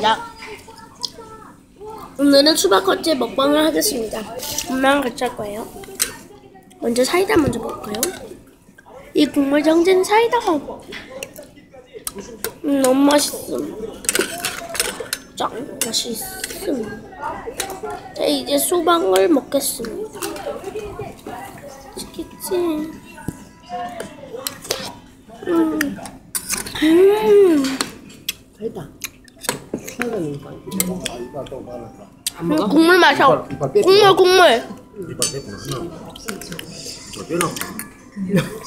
하겠습니다. 오늘은 수박 겉에 먹방을 하겠습니다. 엄마랑 같이 할 거예요. 먼저 사이다 먼저 먹을까요? 이 국물 정제는 사이다가 음, 너무 맛있음. 짱 맛있음. 자 이제 수박을 먹겠습니다. 맛있겠지? 음. 음. 살다 안 음, 먹어? 국물 마셔. 이빨 빼. 국물 국물. 이빨.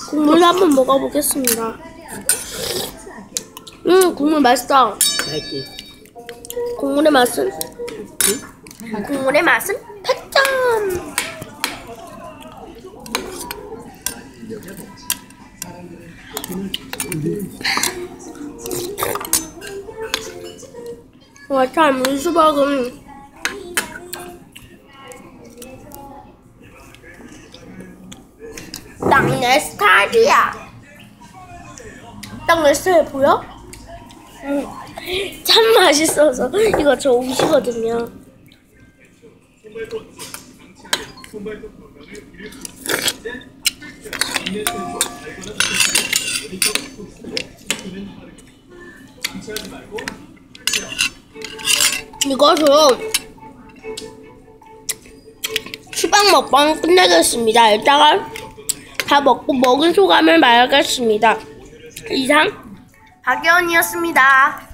국물 한번 먹어보겠습니다. 음 국물 맛있다. 맛있지? 국물의 맛은? 국물의 맛은 8점. 와, 참, 이 수박은 딱내 스타일이야. 딱내 스타일 보여? 응. 참 맛있어서 이거 저 옷이거든요. 이것으로 수박 먹방 끝내겠습니다. 이따가 다 먹고 먹은 소감을 말하겠습니다. 이상 박예원이었습니다.